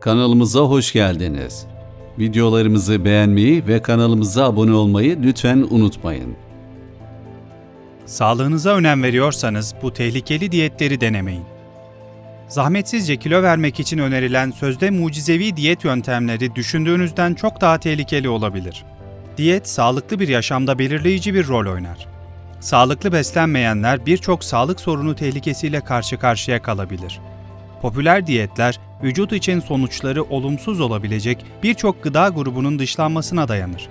Kanalımıza hoş geldiniz. Videolarımızı beğenmeyi ve kanalımıza abone olmayı lütfen unutmayın. Sağlığınıza önem veriyorsanız bu tehlikeli diyetleri denemeyin. Zahmetsizce kilo vermek için önerilen sözde mucizevi diyet yöntemleri düşündüğünüzden çok daha tehlikeli olabilir. Diyet, sağlıklı bir yaşamda belirleyici bir rol oynar. Sağlıklı beslenmeyenler birçok sağlık sorunu tehlikesiyle karşı karşıya kalabilir. Popüler diyetler, vücut için sonuçları olumsuz olabilecek birçok gıda grubunun dışlanmasına dayanır.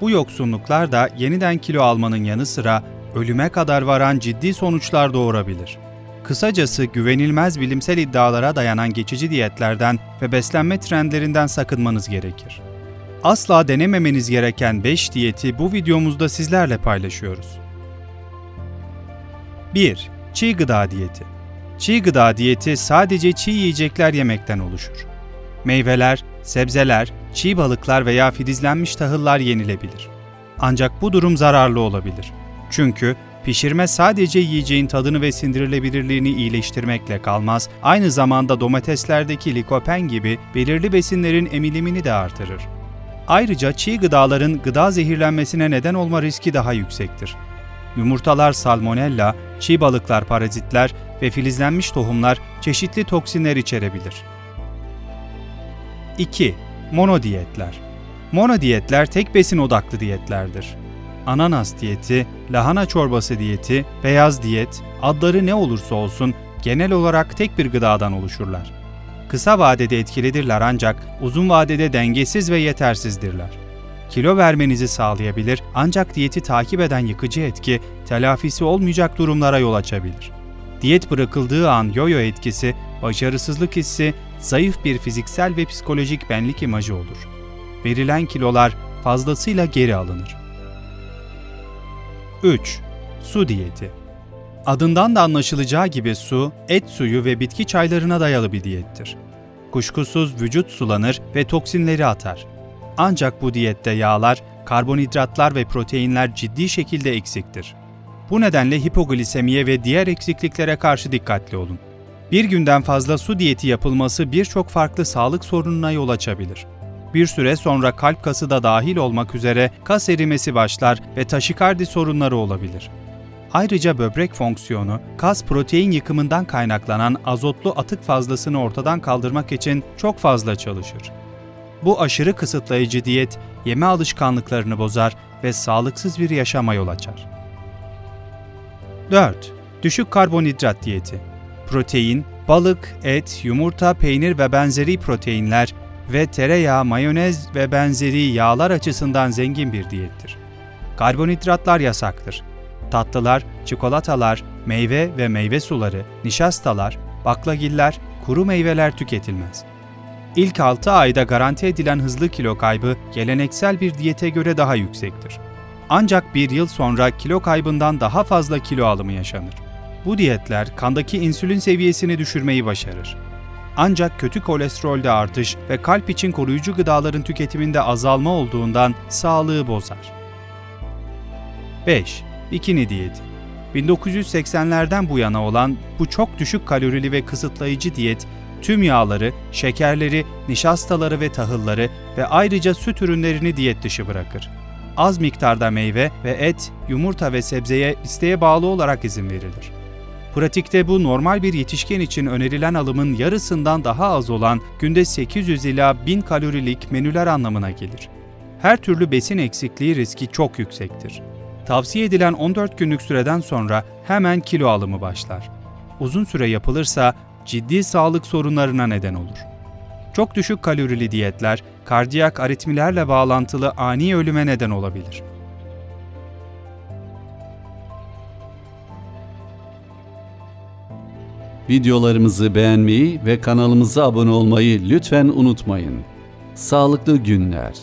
Bu yoksunluklar da yeniden kilo almanın yanı sıra ölüme kadar varan ciddi sonuçlar doğurabilir. Kısacası güvenilmez bilimsel iddialara dayanan geçici diyetlerden ve beslenme trendlerinden sakınmanız gerekir. Asla denememeniz gereken 5 diyeti bu videomuzda sizlerle paylaşıyoruz. 1. Çiğ gıda diyeti. Çiğ gıda diyeti sadece çiğ yiyecekler yemekten oluşur. Meyveler, sebzeler, çiğ balıklar veya filizlenmiş tahıllar yenilebilir. Ancak bu durum zararlı olabilir. Çünkü pişirme sadece yiyeceğin tadını ve sindirilebilirliğini iyileştirmekle kalmaz, aynı zamanda domateslerdeki likopen gibi belirli besinlerin emilimini de artırır. Ayrıca çiğ gıdaların gıda zehirlenmesine neden olma riski daha yüksektir. Yumurtalar salmonella, çiğ balıklar parazitler ve filizlenmiş tohumlar çeşitli toksinler içerebilir. 2. Monodiyetler Monodiyetler tek besin odaklı diyetlerdir. Ananas diyeti, lahana çorbası diyeti, beyaz diyet, adları ne olursa olsun genel olarak tek bir gıdadan oluşurlar. Kısa vadede etkilidirler ancak uzun vadede dengesiz ve yetersizdirler. Kilo vermenizi sağlayabilir ancak diyeti takip eden yıkıcı etki telafisi olmayacak durumlara yol açabilir. Diyet bırakıldığı an yoyo etkisi, başarısızlık hissi, zayıf bir fiziksel ve psikolojik benlik imajı olur. Verilen kilolar fazlasıyla geri alınır. 3. Su diyeti. Adından da anlaşılacağı gibi su, et suyu ve bitki çaylarına dayalı bir diyettir. Kuşkusuz vücut sulanır ve toksinleri atar. Ancak bu diyette yağlar, karbonhidratlar ve proteinler ciddi şekilde eksiktir. Bu nedenle hipoglisemiye ve diğer eksikliklere karşı dikkatli olun. Bir günden fazla su diyeti yapılması birçok farklı sağlık sorununa yol açabilir. Bir süre sonra kalp kası da dahil olmak üzere kas erimesi başlar ve taşikardi sorunları olabilir. Ayrıca böbrek fonksiyonu, kas protein yıkımından kaynaklanan azotlu atık fazlasını ortadan kaldırmak için çok fazla çalışır. Bu aşırı kısıtlayıcı diyet yeme alışkanlıklarını bozar ve sağlıksız bir yaşama yol açar. 4. Düşük karbonhidrat diyeti. Protein, balık, et, yumurta, peynir ve benzeri proteinler ve tereyağı, mayonez ve benzeri yağlar açısından zengin bir diyettir. Karbonhidratlar yasaktır. Tatlılar, çikolatalar, meyve ve meyve suları, nişastalar, baklagiller, kuru meyveler tüketilmez. İlk 6 ayda garanti edilen hızlı kilo kaybı geleneksel bir diyete göre daha yüksektir. Ancak bir yıl sonra kilo kaybından daha fazla kilo alımı yaşanır. Bu diyetler kandaki insülin seviyesini düşürmeyi başarır. Ancak kötü kolesterolde artış ve kalp için koruyucu gıdaların tüketiminde azalma olduğundan sağlığı bozar. 5. Bikini diyeti 1980'lerden bu yana olan bu çok düşük kalorili ve kısıtlayıcı diyet tüm yağları, şekerleri, nişastaları ve tahılları ve ayrıca süt ürünlerini diyet dışı bırakır. Az miktarda meyve ve et, yumurta ve sebzeye isteğe bağlı olarak izin verilir. Pratikte bu normal bir yetişkin için önerilen alımın yarısından daha az olan günde 800 ila 1000 kalorilik menüler anlamına gelir. Her türlü besin eksikliği riski çok yüksektir. Tavsiye edilen 14 günlük süreden sonra hemen kilo alımı başlar. Uzun süre yapılırsa ciddi sağlık sorunlarına neden olur. Çok düşük kalorili diyetler, kardiyak aritmilerle bağlantılı ani ölüme neden olabilir. Videolarımızı beğenmeyi ve kanalımıza abone olmayı lütfen unutmayın. Sağlıklı günler.